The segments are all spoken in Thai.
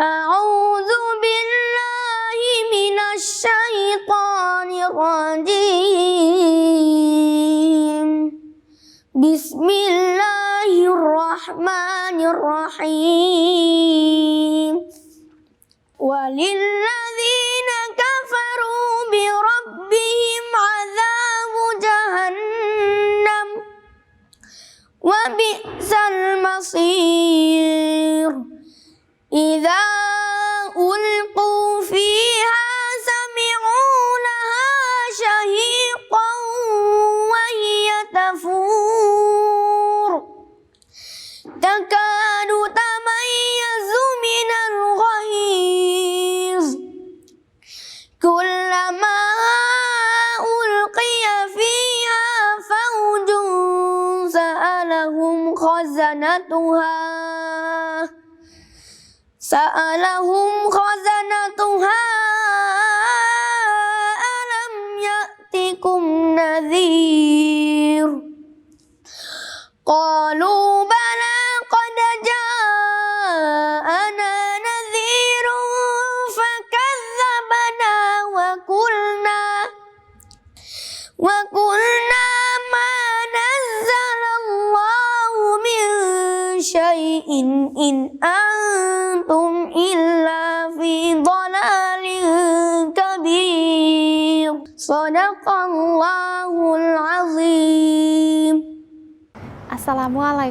أعوذ بالله من الشيطان الرجيم. بسم الله الرحمن الرحيم. وللذين كفروا بربهم عذاب جهنم. وبئس المصير. إذا ألقوا فيها سمعوا لها شهيقا وهي تفور. تكاد تميز من الغيظ. كلما ألقي فيها فوج سألهم خزنتها سألهم خزنتها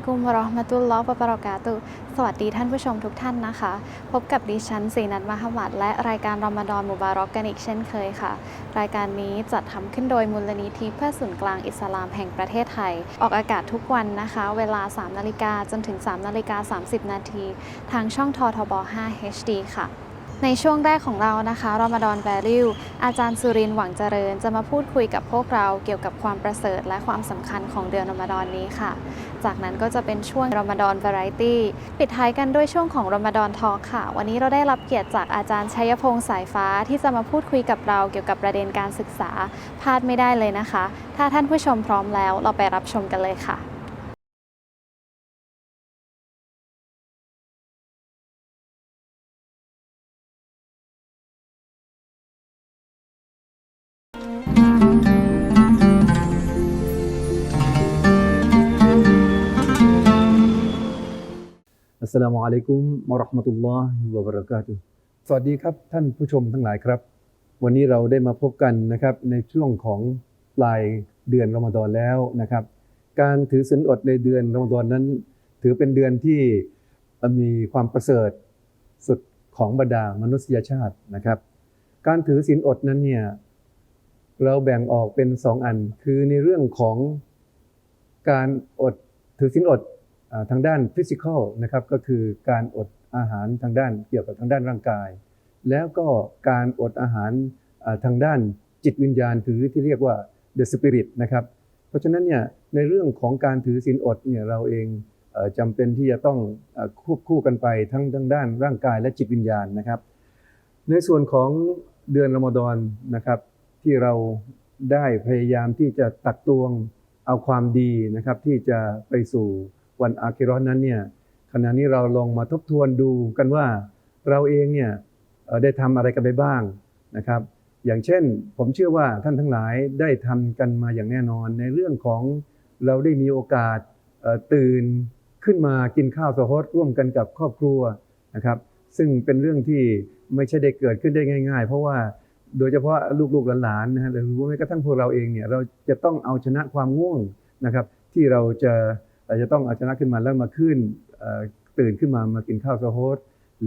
กุมวะราะห์มะตุลลอฮ์วะบะเราะกาตุสวัสดีท่านผู้ชมทุกท่านนะคะ พบกับดิฉันสีนัทมหมัดและรายการรอมฎอนมุบารอกกันอีกเช่นเคยค่ะ รายการนี้จัดทำขึ้นโดยมูลนิธิเพื่อศูนย์กลางอิสลามแห่งประเทศไทย ออกอากาศทุกวันนะคะ เวลา 3 นาฬิกาจนถึง 3 นาฬิกา 30 นาที ทางช่องททบ 5 HD ค่ะ ในช่วงแรกของเรานะคะรอมฎอนแวลิวอาจารย์สุรินหวังเจริญ จะมาพูดคุยกับพวกเราเกี่ยวกับความประเสริฐและความสำคัญของเดือนรอมฎอนนี้ค่ะ จากนั้นก็จะเป็นช่วงรอมฎอนวาไรตี้ปิดท้ายกันด้วยช่วงของรอมฎอนทอค่ะ วันนี้เราได้รับเกียรติจากอาจารย์ชัยพงษ์สายฟ้าที่จะมาพูดคุยกับเราเกี่ยวกับประเด็นการศึกษาพลาดไม่ได้เลยนะคะ ถ้าท่านผู้ชมพร้อมแล้วเราไปรับชมกันเลยค่ะ อัสสลามุอะลัยกุมวะราะห์มะตุลลอฮิวะบะเราะกาตุสวัสดีครับท่านผู้ชมทั้งหลายครับ วันนี้เราได้มาพบกันนะครับในช่วงของปลายเดือนรอมฎอนแล้วนะครับ การถือศีลอดในเดือนรอมฎอนนั้น ถือเป็นเดือนที่มีความประเสริฐสุดของบรรดามนุษยชาตินะครับ การถือศีลอดนั้นเนี่ยเราแบ่งออกเป็นสองอันคือในเรื่องของการอดถือศีลอด ทางด้านฟิสิกอลนะครับก็คือการอดอาหารทางด้านเกี่ยวกับทางด้านร่างกาย แล้วก็การอดอาหารทางด้านจิตวิญญาณหรือที่เรียกว่า the spirit นะครับเพราะฉะนั้นเนี่ยในเรื่องของการถือศีลอดเนี่ยเราเองจำเป็นที่จะต้องควบคู่กันไปทั้งทางด้านร่างกายและจิตวิญญาณนะครับ ในส่วนของเดือนรอมฎอนนะครับ ที่เราได้พยายามที่จะตักตวงเอาความดีนะครับ ที่จะไปสู่ วันอาคิเรอนนั้นเนี่ยขณะนี้เราลองมาทบทวนดูกันว่าเราเองเนี่ยได้ทำอะไรกันไปบ้างนะครับ อย่างเช่นผมเชื่อว่าท่านทั้งหลายได้ทำกันมาอย่างแน่นอน ในเรื่องของเราได้มีโอกาสตื่นขึ้นมากินข้าวสะฮดร่วมกันกับครอบครัวนะครับซึ่งเป็นเรื่องที่ไม่ใช่ได้เกิดขึ้นได้ง่าย ๆ เพราะว่าโดยเฉพาะลูกๆหลานๆนะฮะหรือแม้กระทั่งพวกเราเองเนี่ยเราจะต้องเอาชนะความง่วงนะครับที่เราจะ เราจะต้องเอาชนะขึ้นมาแล้วมาขึ้นเอ่อตื่นขึ้นมามากินข้าวซะโฮด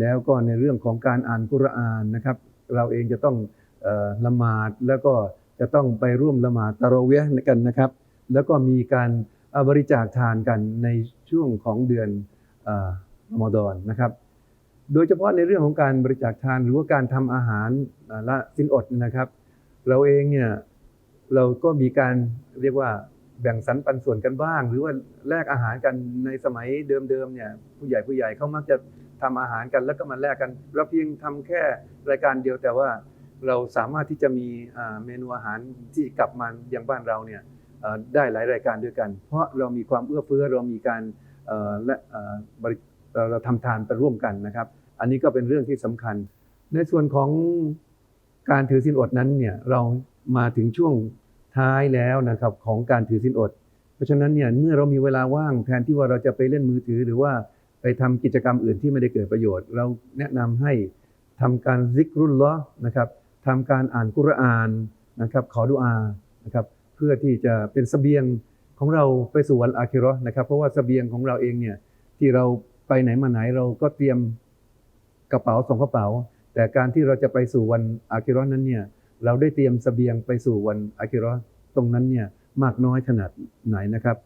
แล้วก็ในเรื่องของการอ่านกุรอานนะครับ เราเองจะต้องอละหมาดแล้วก็จะต้องไปร่วมละหมาดตะเรเวียห์กันนะครับ แล้วก็มีการอบริจาคทานกันในช่วงของเดือนอ่อรอมฎอนนะครับ โดยเฉพาะในเรื่องของการบริจาคทานหรือว่าการทำอาหารละสินอดนะครับ เราเองเนี่ยเราก็มีการเรียกว่า แบ่งสรรปันส่วนกันบ้าง หรือว่าแลกอาหารกันในสมัยเดิมๆเนี่ยผู้ใหญ่ผู้ใหญ่เขามักจะทำอาหารกันแล้วก็มาแลกกันเราเพียงทำแค่รายการเดียวแต่ว่าเราสามารถที่จะมีเมนูอาหารที่กลับมาอย่างบ้านเราเนี่ยได้หลายรายการด้วยกัน เพราะเรามีความเอื้อเฟื้อเรามีการและเราทำทานไปร่วมกันนะครับ อันนี้ก็เป็นเรื่องที่สำคัญ ในส่วนของการถือศีลอดนั้นเนี่ยเรามาถึงช่วง ท้ายแล้วนะครับของการถือศีลอด เพราะฉะนั้นเนี่ยเมื่อเรามีเวลาว่างแทนที่ว่าเราจะไปเล่นมือถือ หรือว่าไปทำกิจกรรมอื่นที่ไม่ได้เกิดประโยชน์ เราแนะนำให้ทำการซิกรุลละนะครับทำการอ่านกุรอานนะครับขอดุอานะครับเพื่อที่จะเป็นสเสบียงของเราไปสู่วันอาคิราะห์นะครับ เพราะว่าสเสบียงของเราเองเนี่ยที่เราไปไหนมาไหนเราก็เตรียมกระเป๋าสองกระเป๋า แต่การที่เราจะไปสู่วันอาคิราะห์นั้นเนี่ย เราได้เตรียมสเสบียงไปสู่วันอาคิราะห์ตรงนั้นเนี่ยมากน้อยขนาดไหนนะครับ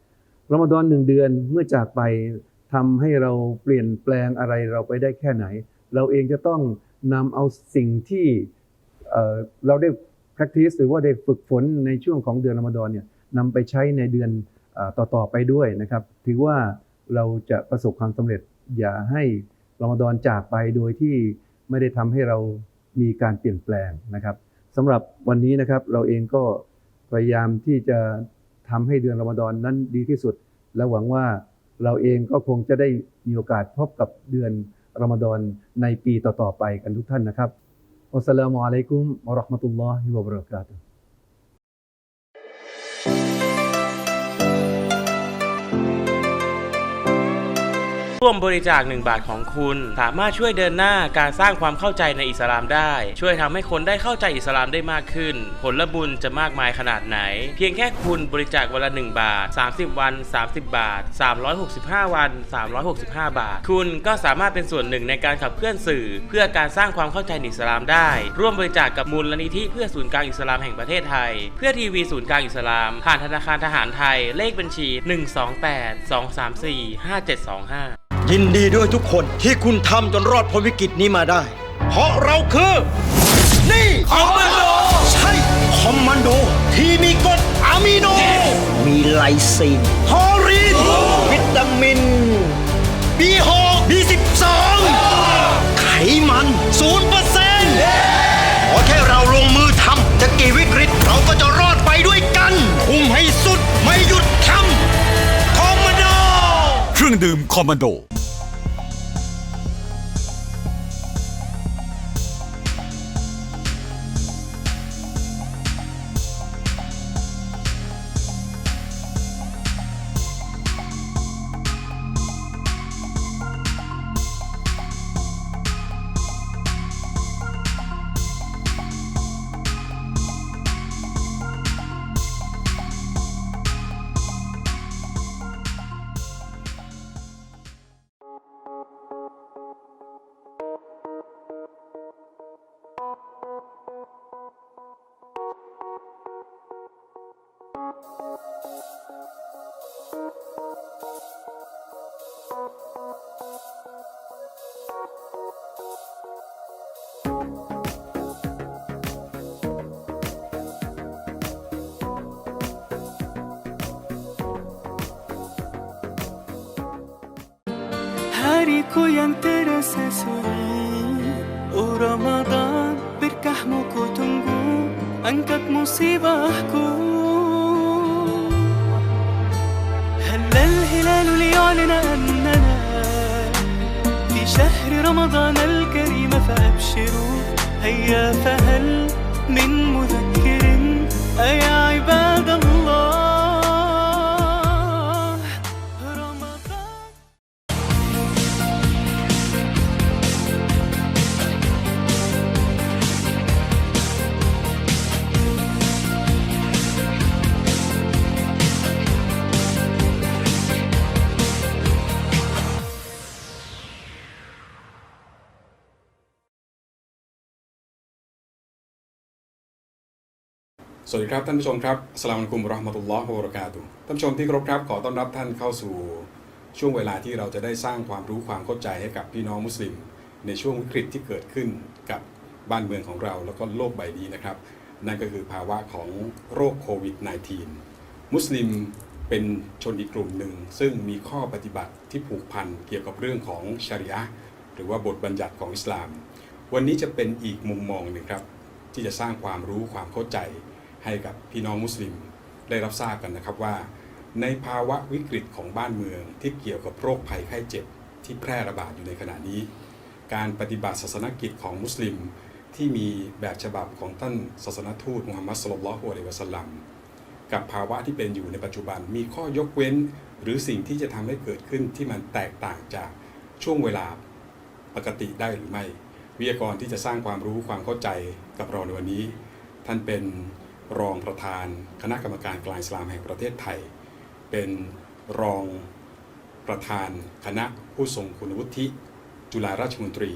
รอมฎอนหนึ่งเดือนเมื่อจากไปทำให้เราเปลี่ยนแปลงอะไรเราไปได้แค่ไหน เราเองจะต้องนำเอาสิ่งที่เเราได้ practice หรือว่าได้ฝึกฝนในช่วงของเดือนรอมฎอนเนี่ยนำไปใช้ในเดือนอ่อต่อๆไปด้วยนะครับ ถือว่าเราจะประสบความสำเร็จอย่าให้รอมฎอนจากไปโดยที่ไม่ได้ทำให้เรามีการเปลี่ยนแปลงนะครับ สำหรับวันนี้นะครับเราเองก็พยายามที่จะทำให้เดือนรอมฎอนนั้นดีที่สุด และหวังว่าเราเองก็คงจะได้มีโอกาสพบกับเดือนรอมฎอนในปีต่อๆไปกันทุกท่านนะครับอัสสลามุอะลัยกุมวะเราะห์มะตุลลอฮิวะบะเราะกาตุฮ์ ร่วมบริจาค 1 บาทของคุณ สามารถช่วยเดินหน้าการสร้างความเข้าใจในอิสลามได้ ช่วยทำให้คนได้เข้าใจอิสลามได้มากขึ้น ผลบุญจะมากมายขนาดไหน เพียงแค่คุณบริจาควันละ 1 บาท 30 วัน 30 บาท 365 วัน 365 บาท คุณก็สามารถเป็นส่วนหนึ่งในการขับเคลื่อนสื่อ เพื่อการสร้างความเข้าใจในอิสลามได้ ร่วมบริจาคกับมูลนิธิเพื่อศูนย์กลางอิสลามแห่งประเทศไทย เพื่อทีวีศูนย์กลางอิสลาม ผ่านธนาคารทหารไทยเลขบัญชี 128 234 5725 ยินดีด้วยทุกคนที่คุณทำจนรอดพ้นวิกฤตนี้มาได้ เพราะเราคือ นี่คอมมานโด ใช่ คอมมานโด ที่มีกรดอะมิโน มีไลซีนฮอรินวิตามิน B6 B12 ไขมัน0%เปอร์เซ็นต์ขอแค่เราลงมือทำจะกี่วิกฤตเราก็จะรอดไปด้วยกันคุมให้สุดไม่หยุดทำคอมมานโด เครื่องดื่มคอมมานโด tunggu Angkat musibahku هل الهلال ليعلن أننا في شهر رمضان الكريم فأبشروا؟ هيا فهل من مذكر؟ أيا عباد สวัสดีครับท่านผู้ชมครับสลามุลกุมราะห์มตุลลอฮ์วะบรากาตุท่านผู้ชมที่เคารพครับขอต้อนรับท่านเข้าสู่ช่วงเวลาที่เราจะได้สร้างความรู้ความเข้าใจให้กับพี่น้องมุสลิม ในช่วงวิกฤตที่เกิดขึ้นกับบ้านเมืองของเราแล้วก็โลกใบนี้นะครับ นั่นก็คือภาวะของโรคโควิด -19 มุสลิมเป็นชนอีกกลุ่มหนึ่ง ซึ่งมีข้อปฏิบัติที่ผูกพันเกี่ยวกับเรื่องของชริอะห์หรือว่าบทบัญญัติของอิสลาม วันนี้จะเป็นอีกมุมมองหนึ่งครับที่จะสร้างความรู้ความเข้าใจ ให้กับพี่น้องมุสลิมได้รับทราบกันนะครับว่า ในภาวะวิกฤตของบ้านเมืองที่เกี่ยวกับโรคภัยไข้เจ็บที่แพร่ระบาดอยู่ในขณะนี้ การปฏิบัติศาสนกิจของมุสลิมที่มีแบบฉบับของท่านศาสนทูตมุฮัมมัดสุลลัลลอฮุอะลัยฮิวะสัลลัมกับภาวะที่เป็นอยู่ในปัจจุบันมีข้อยกเว้น หรือสิ่งที่จะทำให้เกิดขึ้นที่มันแตกต่างจากช่วงเวลาปกติได้หรือไม่ วิทยากรที่จะสร้างความรู้ความเข้าใจกับเราในวันนี้ ท่านเป็น รองประธานคณะกรรมการกลางอิสลามแห่งประเทศไทย เป็นรองประธานคณะผู้ทรงคุณวุฒิ จุฬาราชมนตรี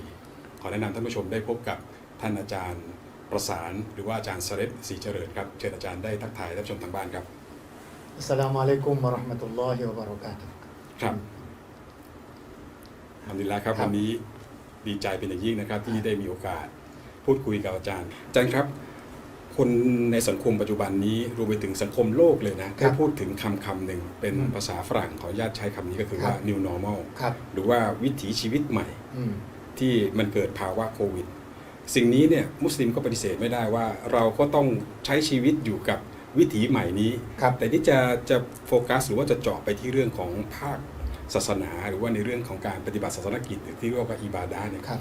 ขอแนะนำท่านผู้ชมได้พบกับท่านอาจารย์ประสานหรือว่าอาจารย์สเรศศรีเจริญครับเชิญอาจารย์ได้ทักทายท่านผู้ชมทางบ้านครับอัสสลามุอะลัยกุมวะเราะห์มะตุลลอฮิวะบะเราะกาตุฮ์ครับอัลฮัมดุลิลละครับครับวันนี้ดีใจเป็นอย่างยิ่งนะครับที่ได้มีโอกาสพูดคุยกับอาจารย์อาจารย์ครับ คนในสังคมปัจจุบันนี้รวมไปถึงสังคมโลกเลยนะได้พูดถึงคำคำหนึ่งเป็นอืมภาษาฝรั่งขออนุญาตใช้คำนี้ก็คือว่าครับ new normal ครับหรือว่าวิถีชีวิตใหม่อืมที่มันเกิดภาวะโควิด สิ่งนี้เนี่ยมุสลิมก็ปฏิเสธไม่ได้ว่า เราก็ต้องใช้ชีวิตอยู่กับวิถีใหม่นี้ครับแต่ที่จะจะโฟกัสหรือว่าจะเจาะไปที่เรื่องของภาคศาสนา หรือว่าในเรื่องของการปฏิบัติศาสนกิจหรือที่เรียกว่าอิบาดาเนี่ยครับ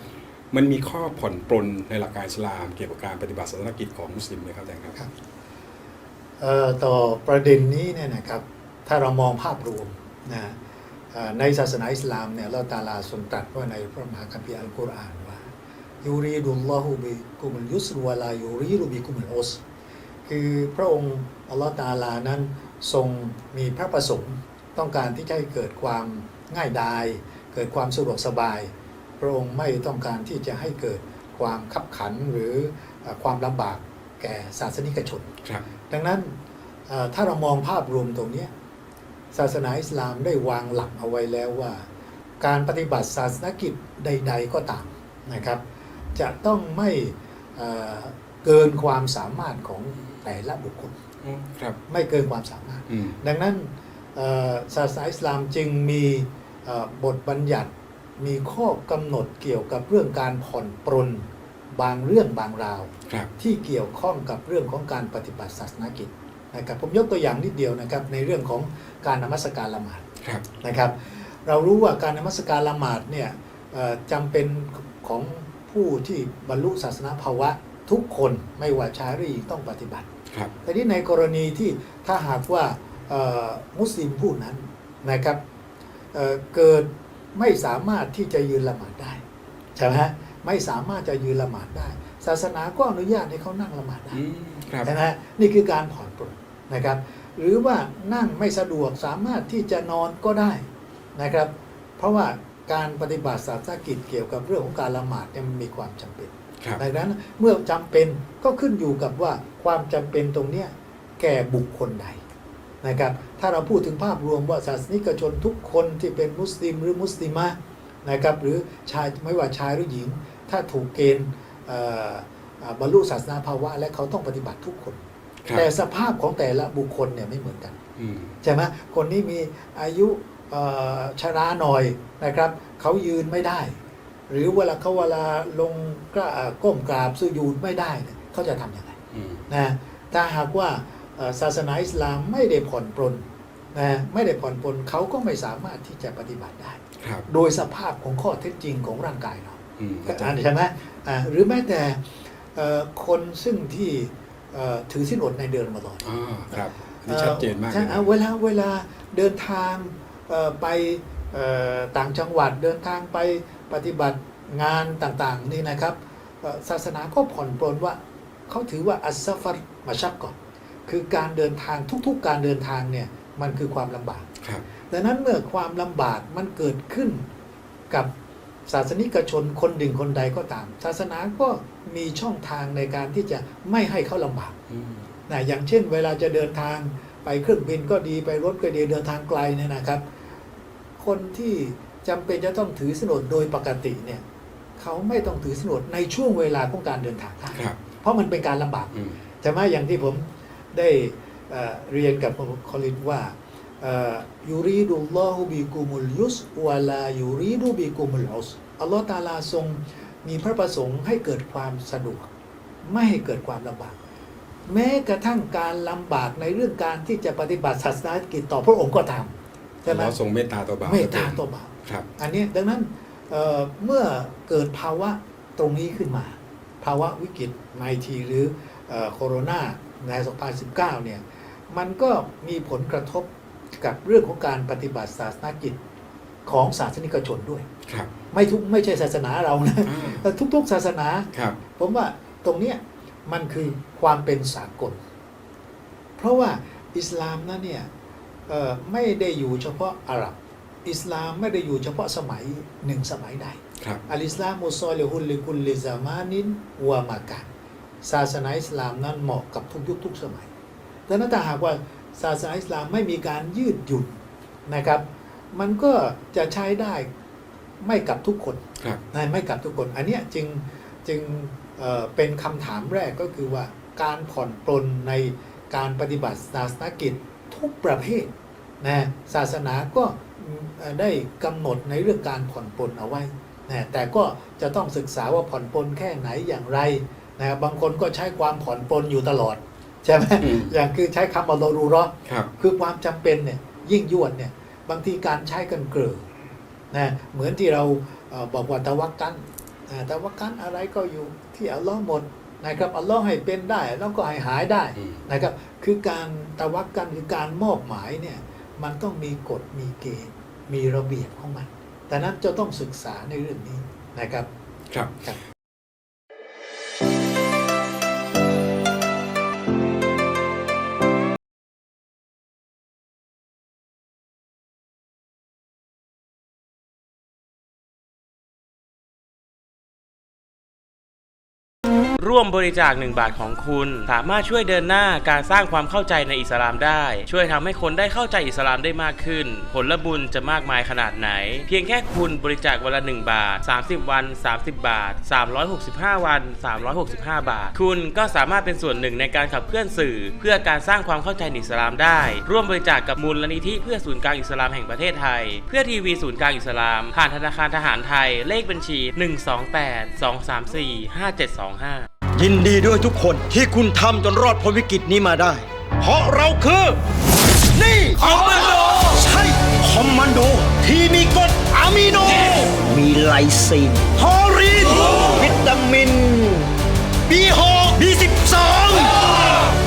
มันมีข้อผ่อนปลนในหลักการอิสลาม เกี่ยวกับการปฏิบัติศาสนกิจของมุสลิมไหมครับอาจารย์ครับต่อประเด็นนี้เนี่ยนะครับถ้าเรามองภาพรวมนะในศาสนาอิสลามเนี่ยเราตาลาทรงตรัสว่าในพระมหาคัมภีร์อัลกุรอานว่ายูรีดุลลอฮุบิกุมุลยุสรวลายูรีรุบิกุมุลอุสคือพระองค์อัลลอฮ์ตาลานั้นทรงมีพระประสงค์ต้องการที่จะให้เกิดความง่ายดาย เกิดความสะดวกสบาย ระองค์ไม่ต้องการที่จะให้เกิดความขับขันหรือเอ่อความลำบากแก่ศาสนิกชนครับดังนั้นเอ่อถ้าเรามองภาพรวมตรงเนี้ยศาสนาอิสลามได้วางหลักเอาไว้แล้วว่า การปฏิบัติศาสนกิจใด ๆ ก็ตามนะครับ จะต้องไม่เอ่อเกินความสามารถของแต่ละบุคคลครับไม่เกินความสามารถอืมดังนั้นเอ่อศาสนาอิสลามจึงมีเอ่อบทบัญญัติ มีข้อกำหนดเกี่ยวกับเรื่องการผ่อนปรนบางเรื่องบางราว ครับที่เกี่ยวข้องกับเรื่องของการปฏิบัติศาสนกิจนะครับผมยกตัวอย่างนิดเดียวนะครับในเรื่องของการนมัสการละหมาดครับนะครับ เรารู้ว่าการนมัสการละหมาดเนี่ยเอ่อจำเป็นของผู้ที่บรรลุศาสนาภาวะทุกคนไม่ว่าชายหรือหญิงต้องปฏิบัติ ครับแต่ที่ในกรณีที่ถ้าหากว่าเอ่อมุสลิมผู้นั้นนะครับเอ่อเกิด ไม่สามารถที่จะยืนละหมาดได้ใช่ไหมฮะไม่สามารถจะยืนละหมาดได้ ศาสนาก็อนุญาตให้เขานั่งละหมาดได้อืมครับใช่ไหมฮะนี่คือการผ่อนปลนนะครับ หรือว่านั่งไม่สะดวกสามารถที่จะนอนก็ได้นะครับ เพราะว่าการปฏิบัติศาสนกิจเกี่ยวกับเรื่องของการละหมาดเนี่ยมันมีความจำเป็นครับดังนั้นเมื่อจำเป็นก็ขึ้นอยู่กับว่าความจำเป็นตรงเนี้ยแก่บุคคลใด นะครับถ้าเราพูดถึงภาพรวมว่าศาสนิกชนทุกคนที่เป็นมุสลิมหรือมุสลิมะนะครับหรือชายไม่ว่าชายหรือหญิง ถ้าถูกเกณฑ์เอ่อเอ่อบรรลุศาสนาภาวะ และเขาต้องปฏิบัติทุกคนครับแต่สภาพของแต่ละบุคคลเนี่ยไม่เหมือนกันอืมใช่ไหมคนนี้มีอายุเอ่อชราหน่อยนะครับเขายืนไม่ได้ หรือเวลาเขาเวลาลงกราก้มกราบสุญูดไม่ได้เนี่ยเขาจะทำยังไงอืมนะถ้าหากว่าเอ่อ ศาสนาอิสลามไม่ได้ผ่อนปรนนะไม่ได้ผ่อนปรนเขาก็ไม่สามารถที่จะปฏิบัติได้ครับโดยสภาพของข้อเท็จจริงของร่างกายเราอืมก็อ่านใช่ไหมอ่าหรือแม้แต่เอ่อคนซึ่งที่เอ่อถือสินอดในเดือนรอมฎอนอ่าครับอันนี้ชัดเจนมากใช่เลยอะเวลาเวลาเดินทางเอ่อไปเอ่อต่างจังหวัดเดินทางไปปฏิบัติงานต่างๆนี่นะครับเอ่อศาสนาก็ผ่อนปลนว่าเขาถือว่าอัสซาฟัรมาชักก่อน คือการเดินทางทุกๆ การเดินทางเนี่ยมันคือความลำบากครับดังนั้นเมื่อความลำบากมันเกิดขึ้นกับศาสนิกชนคนหนึ่งคนใดก็ตาม ศาสนาก็มีช่องทางในการที่จะไม่ให้เขาลำบากอืมนะอย่างเช่น เวลาจะเดินทางไปเครื่องบินก็ดีไปรถก็ดีเดินทางไกลเนี่ยนะครับ คนที่จำเป็นจะต้องถือสนดโดยปกติเนี่ยเขาไม่ต้องถือสนดในช่วงเวลาของการเดินทางได้ครับเพราะมันเป็นการลำบากอืมใช่ไหมอย่างที่ผม ได้เอ่อเรียนกับคอลินว่ายูรีดุลลอฮุบิกุมุลยุสวะลายูรีดุบิกุมุลอุสอัลลอฮ์ตาลาทรงมีพระประสงค์ให้เกิดความสะดวก ไม่ให้เกิดความลำบาก แม้กระทั่งการลำบากในเรื่องการที่จะปฏิบัติศาสนากิจต่อพระองค์ก็ทำใช่ไหมเราทรงเมตตาต่อบ่าวเมตตาต่อบาปครับ อันนี้ดังนั้นเอ่อเมื่อเกิดภาวะตรงนี้ขึ้นมา ภาวะวิกฤตไมทีหรือเอ่อโคโรนา ใน2019 เนี่ย มันก็มีผลกระทบกับเรื่องของการปฏิบัติศาสนากิจของศาสนิกชนด้วย ครับไม่ทุกไม่ใช่ศาสนาเรานะอ่าแต่ทุกๆศาสนา ครับ ผมว่าตรงเนี้ยมันคือความเป็นสากล เพราะว่าอิสลามนั้นเนี่ยเอ่อไม่ได้อยู่เฉพาะอาหรับ อิสลามไม่ได้อยู่เฉพาะสมัยหนึ่งสมัยใด ครับ อัลอิสลามุซอลิฮุลลิกุลลิซามานินวะมากัน ศาสนาอิสลามนั้นเหมาะกับทุกยุคทุกสมัยดังนั้นถ้าหากว่าศาสนาอิสลามไม่มีการยืดหยุ่นนะครับ มันก็จะใช้ได้ไม่กับทุกคนครับนะไม่กับทุกคน อันเนี้ยจึงจึงเอ่อเป็นคำถามแรกก็คือว่าการผ่อนปลนในการปฏิบัติศาสนกิจทุกประเภทนะศาสนาก็อืมเอ่อได้กำหนดในเรื่องการผ่อนปลนเอาไว้นะแต่ก็จะต้องศึกษาว่าผ่อนปลนแค่ไหนอย่างไร นะบางคนก็ใช้ความผ่อนปลนอยู่ตลอด ใช่ไหมอืม อย่างคือใช้คำว่าเรารู้เนาะครับ คือความจำเป็นเนี่ยยิ่งยวดเนี่ยบางทีการใช้กันเกลือนะเหมือนที่เราเอ่อบอกว่าตะวักกันอ่าตะวักกันอะไรก็อยู่ที่อัลลอฮ์หมดนะครับอัลลอฮ์ให้เป็นได้แล้วก็ให้หายได้ อืม นะครับ คือการตะวักกันคือการมอบหมายเนี่ย มันต้องมีกฎ มีเกณฑ์ มีระเบียบของมัน แต่นั้นจะต้องศึกษาในเรื่องนี้นะครับ ครับ ครับ ร่วมบริจาค 1 บาทของคุณ สามารถช่วยเดินหน้าการสร้างความเข้าใจในอิสลามได้ ช่วยทำให้คนได้เข้าใจอิสลามได้มากขึ้น ผลบุญจะมากมายขนาดไหน เพียงแค่คุณบริจาควันละ 1 บาท 30 วัน 30 บาท 365 วัน 365 บาท คุณก็สามารถเป็นส่วนหนึ่งในการขับเคลื่อนสื่อ เพื่อการสร้างความเข้าใจในอิสลามได้ ร่วมบริจาคกับมูลนิธิเพื่อศูนย์กลางอิสลามแห่งประเทศไทย เพื่อทีวีศูนย์กลางอิสลาม ผ่านธนาคารทหารไทยเลขบัญชี 128 234 5725 ยินดีด้วยทุกคนที่คุณทำจนรอดพ้นวิกฤตนี้มาได้ เพราะเราคือ นี่คอมมานโด ใช่ คอมมานโด ที่มีกรดอะมิโน มีไลซีนฮอรินวิตามิน B6 B12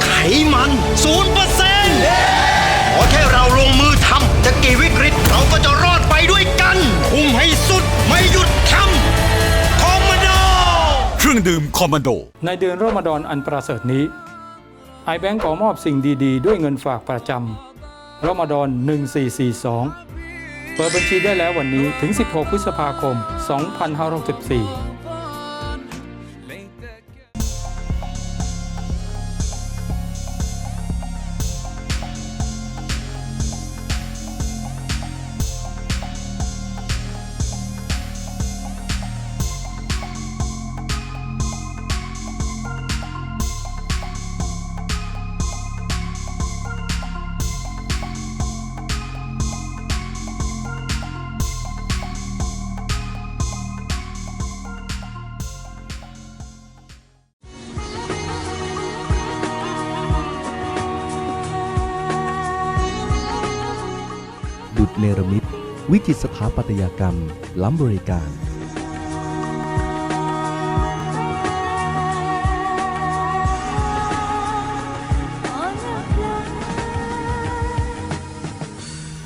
ไขมัน0%เปอร์เซ็นต์ขอแค่เราลงมือทำจะกี่วิกฤตเราก็ รื่องดื่มคอมมานโด ในเดือนรอมฎอนอันประเสริฐนี้ไอแบงก์ขอมอบสิ่งดีๆ ด้วยเงินฝากประจำรอมฎอน 1442 เปิดบัญชีได้แล้ววันนี้ถึง 16 พฤษภาคม 2564 วิจิตรสถาปัตยกรรม ล้ำบริการ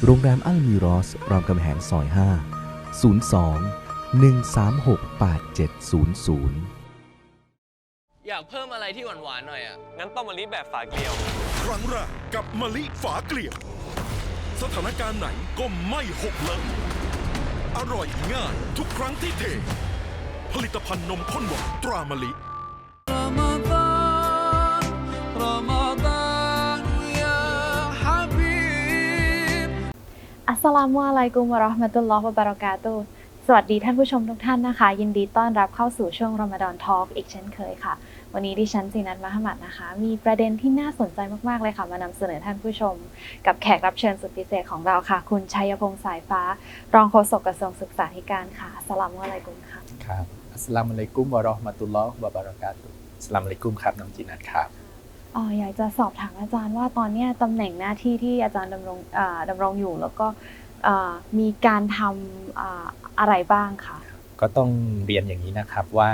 โรงแรมอัลมิรอส รามคำแหงซอย 5 02 136 8700 อยากเพิ่มอะไรที่หวานๆหน่อยอะ งั้นต้มมะลิแบบฝาเกลียว ครั้งแรกกับมะลิฝาเกลียว สถานการณ์ไหนก็ไม่หกเลยอร่อยง่ายทุกครั้งที่เท ผลิตภัณฑ์นมข้นหวานตรามลิอัสลามุอะลัยกุมะราะห์มะตุลลอฮ์วะบารากาตุฮ์สวัสดีท่านผู้ชมทุกท่านนะคะ ยินดีต้อนรับเข้าสู่ช่วงรอมฎอนทอล์กอีกเช่นเคยค่ะ วันนี้ดิฉันซีนัทมหมัดนะคะ มีประเด็นที่น่าสนใจมาก ๆ เลยค่ะ มานำเสนอท่านผู้ชม กับแขกรับเชิญสุดพิเศษของเราค่ะ คุณชัยพงษ์สายฟ้า รองโฆษกกระทรวงศึกษาธิการค่ะอัสสลามุอะลัยกุมค่ะครับอัสสลามุอะลัยกุมวะเราะห์มะตุลลอฮ์วะบะเราะกาตุฮ์อัสสลามุอะลัยกุมครับน้องจีนัทครับอ๋ออยากจะสอบถามอาจารย์ว่าตอนเนี้ยตำแหน่งหน้าที่ที่อาจารย์ดำรงอ่าดำรงอยู่แล้วก็อ่ามีการทำอ่าอะไรบ้างคะก็ต้องเรียนอย่างนี้นะครับว่า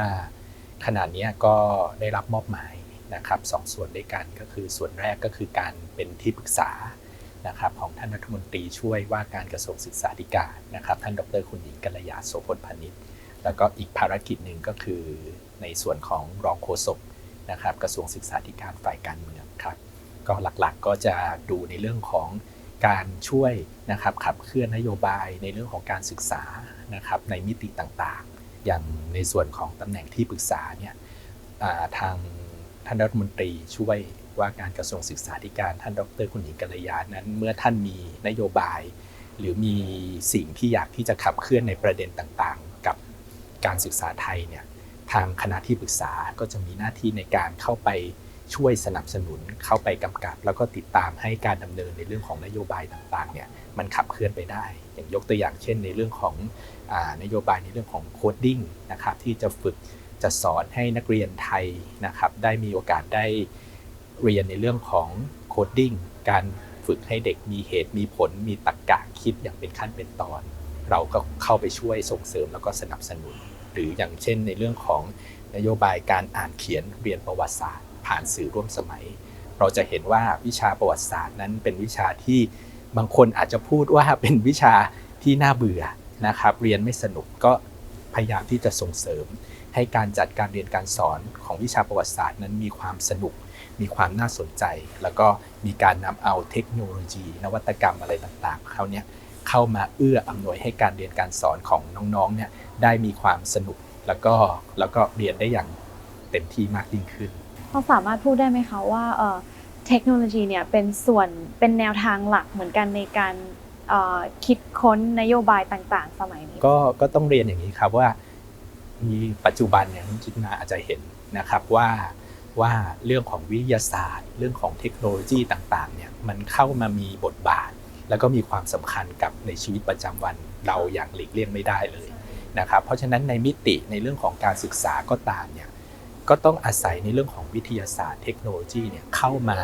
ขณะเนี้ก็ได้รับมอบหมายนะครับสองส่วนด้วยกันก็คือส่วนแรกก็คือการเป็นที่ปรึกษานะครับของท่านรัฐมนตรีช่วยว่าการกระทรวงศึกษาธิการนะครับ ท่านดรคุณหญิงกัลยาโสพลพานิชแล้วก็อีกภารกิจหนึ่งก็คือในส่วนของรองโฆษกนะครับ กระทรวงศึกษาธิการฝ่ายการเมืองครับ ก็หลักๆก็จะดูในเรื่องของการช่วยนะครับขับเคลื่อนนโยบายในเรื่องของการศึกษานะครับในมิติต่างๆ อย่างในส่วนของตำแหน่งที่ปรึกษาเนี่ยทางท่านรัฐมนตรีช่วยว่าการกระทรวงศึกษาธิการท่านดรคุณหญิงกัลยานั้น เมื่อท่านมีนโยบาย หรือมีสิ่งที่อยากที่จะขับเคลื่อนในประเด็นต่างๆ กับการศึกษาไทยเนี่ยทางคณะที่ปรึกษาก็จะมีหน้าที่ในการเข้าไป ช่วยสนับสนุนเข้าไปกำกับ แล้วก็ติดตามให้การดำเนินในเรื่องของนโยบายต่างๆเนี่ยมันขับเคลื่อนไปได้ อย่างยกตัวอย่างเช่น ในเรื่องของอนโยบายในเรื่องของโคดดิ้งนะครับที่จะฝึกจะสอนให้นักเรียนไทยนะครับได้มีโอกาสได้เรียนในเรื่องของโคดดิ้งการฝึกให้เด็กมีเหตุมีผล มีตรรกะคิดอย่างเป็นขั้นเป็นตอน เราก็เข้าไปช่วยส่งเสริมแล้วก็สนับสนุน หรืออย่างเช่นในเรื่องของนโยบายการอ่านเขียนเรียนประวัติศาสตร์ ผ่านสื่อร่วมสมัย เราจะเห็นว่าวิชาประวัติศาสตร์นั้นเป็นวิชาที่บางคนอาจจะพูดว่าเป็นวิชาที่น่าเบื่อนะครับ เรียนไม่สนุกก็พยายามที่จะส่งเสริม ให้การจัดการเรียนการสอนของวิชาประวัติศาสตร์นั้นมีความสนุก มีความน่าสนใจ แล้วก็มีการนำเอาเทคโนโลยี นวัตกรรมอะไรต่างๆเขาเนี่ยเข้ามาเอื้ออำนวยให้การเรียนการสอนของน้องๆเนี่ยได้มีความสนุกแล้วก็แล้วก็เรียนได้อย่างเต็มที่มากยิ่งขึ้น เราสามารถพูดได้ไหมคะว่าเทคโนโลยีเนี่ยเป็นส่วนเป็นแนวทางหลักเหมือนกันในการคิดค้นนโยบายต่างๆ สมัยนี้ก็ก็ต้องเรียนอย่างนี้ครับว่ามีปัจจุบันเนี่ยคุณจิตนาอาจจะเห็นนะครับว่าว่าเรื่องของวิทยาศาสตร์ เรื่องของเทคโนโลยีต่างๆเนี่ยมันเข้ามามีบทบาท แล้วก็มีความสำคัญกับในชีวิตประจำวันเราอย่างหลีกเลี่ยงไม่ได้เลยนะครับเพราะฉะนั้นในมิติในเรื่องของการศึกษาก็ตามเนี่ย ก็ต้องอาศัยในเรื่องของวิทยาศาสตร์เทคโนโลยีเนี่ยเข้ามา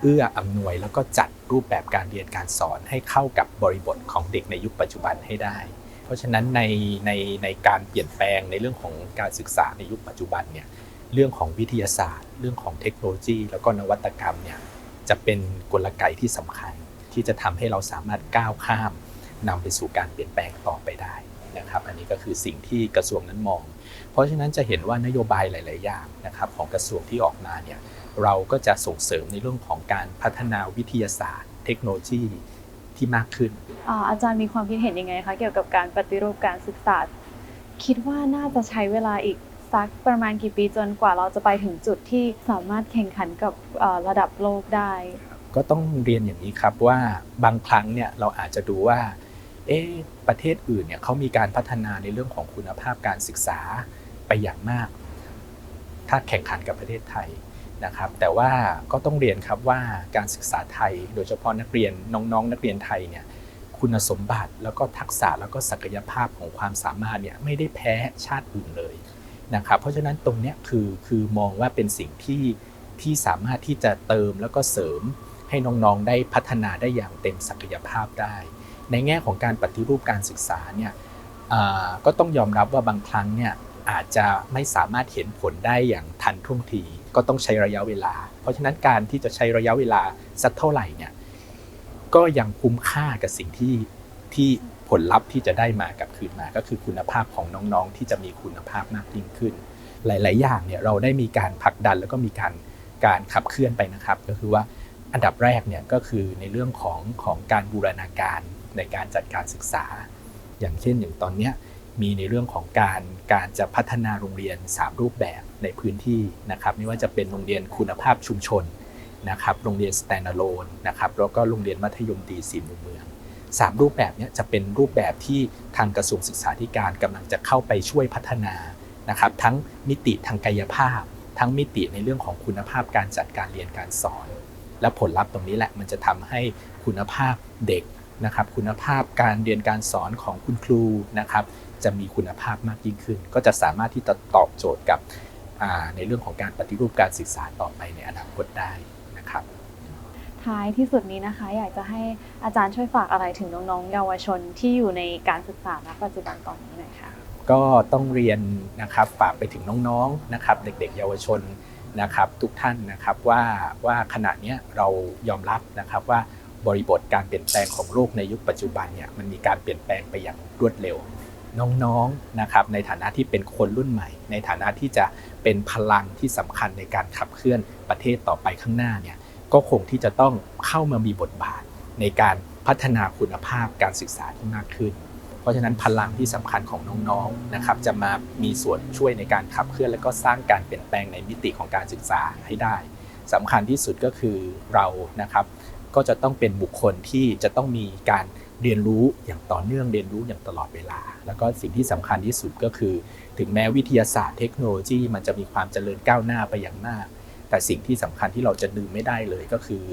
เอื้ออำนวยแล้วก็จัดรูปแบบการเรียนการสอนให้เข้ากับบริบทของเด็กในยุคปัจจุบันให้ได้ เพราะฉะนั้นในในในการเปลี่ยนแปลงในเรื่องของการศึกษาในยุคปัจจุบันเนี่ยเรื่องของวิทยาศาสตร์ เรื่องของเทคโนโลยี แล้วก็นวัตกรรมเนี่ยจะเป็นกลไกที่สำคัญ ที่จะทำให้เราสามารถก้าวข้ามนำไปสู่การเปลี่ยนแปลงต่อไปได้ นะครับอันนี้ก็คือสิ่งที่กระทรวงนั้นมอง เพราะฉะนั้นจะเห็นว่านโยบายหลาย ๆ อย่างนะครับของกระทรวงที่ออกมาเนี่ยเราก็จะส่งเสริมในเรื่องของการพัฒนาวิทยาศาสตร์ เทคโนโลยีที่มากขึ้นอ่าอาจารย์มีความคิดเห็นยังไงคะเกี่ยวกับการปฏิรูปการศึกษา คิดว่าน่าจะใช้เวลาอีกสักประมาณกี่ปีจนกว่าเราจะไปถึงจุดที่สามารถแข่งขันกับเอ่อระดับโลกได้ ก็ต้องเรียนอย่างนี้ครับว่าบางครั้งเนี่ยเราอาจจะดูว่า เอ๊ประเทศอื่นเนี่ยเขามีการพัฒนาในเรื่องของคุณภาพการศึกษาไปอย่างมาก ถ้าแข่งขันกับประเทศไทยนะครับ แต่ว่าก็ต้องเรียนครับว่าการศึกษาไทย โดยเฉพาะนักเรียนน้องๆ นักเรียนไทยเนี่ยคุณสมบัติแล้วก็ทักษะแล้วก็ศักยภาพของความสามารถเนี่ยไม่ได้แพ้ชาติอื่นเลยนะครับ เพราะฉะนั้นตรงนี้คือคือมองว่าเป็นสิ่งที่ที่สามารถที่จะเติมแล้วก็เสริมให้น้องๆได้พัฒนาได้อย่างเต็มศักยภาพได้ ในแง่ของการปฏิรูปการศึกษาเนี่ยก็ต้องยอมรับว่าบางครั้งเนี่ยอาจจะไม่สามารถเห็นผลได้อย่างทันท่วงทีก็ต้องใช้ระยะเวลา เพราะฉะนั้นการที่จะใช้ระยะเวลาสักเท่าไหร่เนี่ยก็ยังคุ้มค่ากับสิ่งที่ที่ผลลัพธ์ที่จะได้มากับคืนมา ก็คือคุณภาพของน้องๆ ที่จะมีคุณภาพมากยิ่งขึ้น หลาย ๆ อย่างเนี่ยเราได้มีการผลักดันแล้วก็มีการการขับเคลื่อนไปนะครับ ก็คือว่าอันดับแรกเนี่ยก็คือในเรื่องของของการบูรณาการ ในการจัดการศึกษา อย่างเช่นอย่างตอนนี้มีในเรื่องของการการจะพัฒนาโรงเรียน 3 รูปแบบในพื้นที่นะครับไม่ว่าจะเป็นโรงเรียนคุณภาพชุมชนนะครับโรงเรียน standalone นะครับแล้วก็โรงเรียนมัธยมดีสีมุมเมืองสามรูปแบบนี้จะเป็นรูปแบบที่ทางกระทรวงศึกษาธิการกำลังจะเข้าไปช่วยพัฒนานะครับทั้งมิติทางกายภาพ ทั้งมิติในเรื่องของคุณภาพการจัดการเรียนการสอน และผลลัพธ์ตรงนี้แหละมันจะทำให้คุณภาพเด็ก นะครับคุณภาพการเรียนการสอนของคุณครูนะครับจะมีคุณภาพมากยิ่งขึ้น ก็จะสามารถที่จะตอบโจทย์กับอ่าในเรื่องของการปฏิรูปการศึกษาต่อไปในอนาคตได้นะครับท้ายที่สุดนี้นะคะ อยากจะให้อาจารย์ช่วยฝากอะไรถึงน้องๆ เยาวชนที่อยู่ในการศึกษาณปัจจุบันตอนนี้หน่อยค่ะก็ต้องเรียนนะครับฝากไปถึงน้องๆนะครับ เด็กๆ เยาวชนนะครับ ทุกท่านนะครับว่าว่าขณะเนี้ยเรายอมรับนะครับว่า บริบทการเปลี่ยนแปลงของโลกในยุคปัจจุบันเนี่ยมันมีการเปลี่ยนแปลงไปอย่างรวดเร็ว น้องๆนะครับในฐานะที่เป็นคนรุ่นใหม่ ในฐานะที่จะเป็นพลังที่สำคัญในการขับเคลื่อนประเทศต่อไปข้างหน้าเนี่ยก็คงที่จะต้องเข้ามามีบทบาทในการพัฒนาคุณภาพการศึกษาที่มากขึ้น เพราะฉะนั้นพลังที่สำคัญของน้องๆนะครับจะมามีส่วนช่วยในการขับเคลื่อน และก็สร้างการเปลี่ยนแปลงในมิติของการศึกษาให้ได้สำคัญที่สุดก็คือเรานะครับ ก็จะต้องเป็นบุคคลที่จะต้องมีการเรียนรู้อย่างต่อเนื่องเรียนรู้อย่างตลอดเวลา แล้วก็สิ่งที่สำคัญที่สุดก็คือ ถึงแม้วิทยาศาสตร์เทคโนโลยี มันจะมีความเจริญก้าวหน้าไปอย่างมาก แต่สิ่งที่สำคัญที่เราจะลืมไม่ได้เลยก็คือ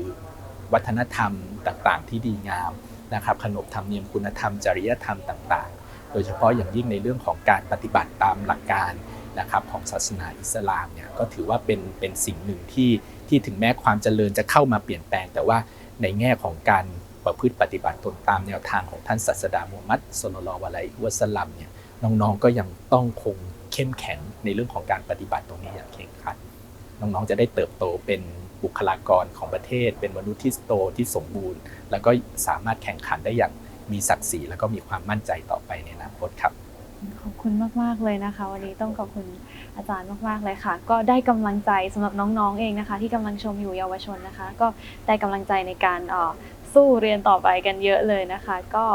วัฒนธรรมต่างๆ ที่ดีงามนะครับขนบธรรมเนียมคุณธรรม จริยธรรมต่างๆ โดยเฉพาะอย่างยิ่งในเรื่องของการปฏิบัติตามหลักการนะครับของศาสนาอิสลามเนี่ยก็ถือว่าเป็นเป็นสิ่งหนึ่งที่ที่ถึงแม้ความเจริญจะเข้ามาเปลี่ยนแปลงแต่ว่า ในแง่ของการประพฤติปฏิบัติตนตามแนวทางของท่านศาสดามูฮัมมัดสุลลัลลอฮุอะลัยฮิวะสัลลัมเนี่ยน้องๆก็ยังต้องคงเข้มแข็งในเรื่องของการปฏิบัติตรงนี้อย่างเคร่งครัดน้องๆจะได้เติบโตเป็นบุคลากรของประเทศ เป็นมนุษย์ที่โตที่สมบูรณ์ แล้วก็สามารถแข่งขันได้อย่างมีศักดิ์ศรีแล้วก็มีความมั่นใจต่อไปในอนาคตครับ ขอบคุณมาก ๆ เลยนะคะ วันนี้ต้องขอบคุณอาจารย์มาก ๆ เลยค่ะ ก็ได้กำลังใจสำหรับน้องๆเองนะคะ ที่กำลังชมอยู่เยาวชนนะคะ ก็ได้กำลังใจในการเอ่อสู้เรียนต่อไปกันเยอะเลยนะคะ ก็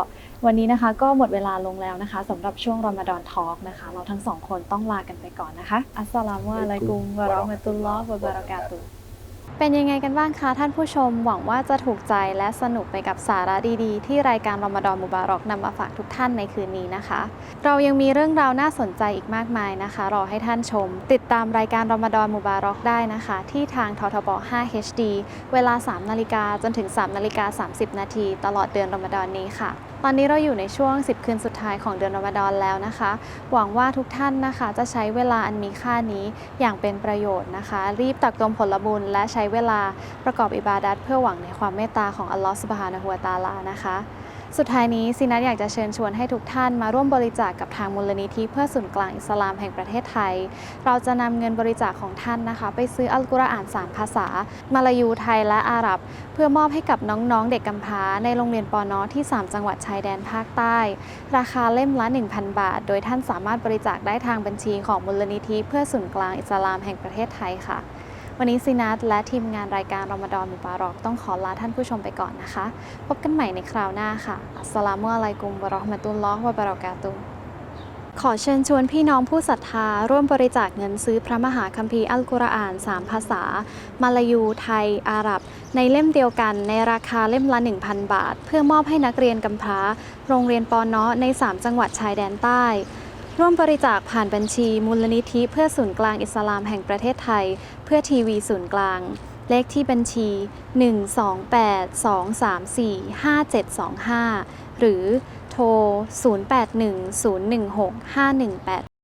วันนี้นะคะก็หมดเวลาลงแล้วนะคะสำหรับช่วงรอมฎอนทอล์กนะคะ เราทั้งสองคนต้องลากันไปก่อนนะคะ อัสสลามุอะลัยกุมวะเราะห์มะตุลลอฮ์วะบะเราะกาตุฮ์ เป็นยังไงกันบ้างคะท่านผู้ชม หวังว่าจะถูกใจและสนุกไปกับสาระดีๆ ที่รายการรอมฎอนมุบารอกนำมาฝากทุกท่านในคืนนี้นะคะ เรายังมีเรื่องราวน่าสนใจอีกมากมายนะคะ รอให้ท่านชม ติดตามรายการรอมฎอนมุบารอกได้นะคะ ที่ทางททบ 5 HD เวลา 3 นาฬิกาจนถึง 3 นาฬิกา 30 นาทีตลอดเดือนรอมฎอนนี้ค่ะ ตอนนี้เราอยู่ในช่วง 10 คืนสุดท้ายของเดือนรอมฎอนแล้วนะคะ หวังว่าทุกท่านนะคะจะใช้เวลาอันมีค่านี้อย่างเป็นประโยชน์นะคะ รีบตักตวงผลบุญและใช้เวลาประกอบอิบาดัตเพื่อหวังในความเมตตาของอัลลอฮฺสุบฮานะฮัวตาลานะคะ สุดท้ายนี้ซินัทอยากจะเชิญชวนให้ทุกท่านมาร่วมบริจาคกับทางมูลนิธิเพื่อศูนย์กลางอิสลามแห่งประเทศไทย เราจะนำเงินบริจาคของท่านนะคะ ไปซื้ออัลกุรอานสามภาษา มาลายูไทยและอาหรับ เพื่อมอบให้กับน้องๆ เด็กกำพร้าในโรงเรียนปอนอที่ 3 จังหวัดชายแดนภาคใต้ ราคาเล่มละ 1,000 บาท โดยท่านสามารถบริจาคได้ทางบัญชีของมูลนิธิเพื่อศูนย์กลางอิสลามแห่งประเทศไทยค่ะ วันนี้ซีนัทและทีมงานรายการรอมฎอนมุบารอกต้องขอลาท่านผู้ชมไปก่อนนะคะ พบกันใหม่ในคราวหน้าค่ะอัสสลามุอะลัยกุมวะเราะห์มะตุลลอฮ์วะบะเราะกาตุขอเชิญชวนพี่น้องผู้ศรัทธา ร่วมบริจาคเงินซื้อพระมหาคัมภีร์อัลกุรอาน 3 ภาษา มาลายู ไทย อาหรับ ในเล่มเดียวกันในราคาเล่มละ 1,000 บาท เพื่อมอบให้นักเรียนกำพร้า โรงเรียนปอนอใน 3 จังหวัดชายแดนใต้ ร่วมบริจาคผ่านบัญชีมูลนิธิเพื่อศูนย์กลางอิสลามแห่งประเทศไทย เพื่อทีวีศูนย์กลาง เลขที่บัญชี 128-234-5725หรือโทร 0810165185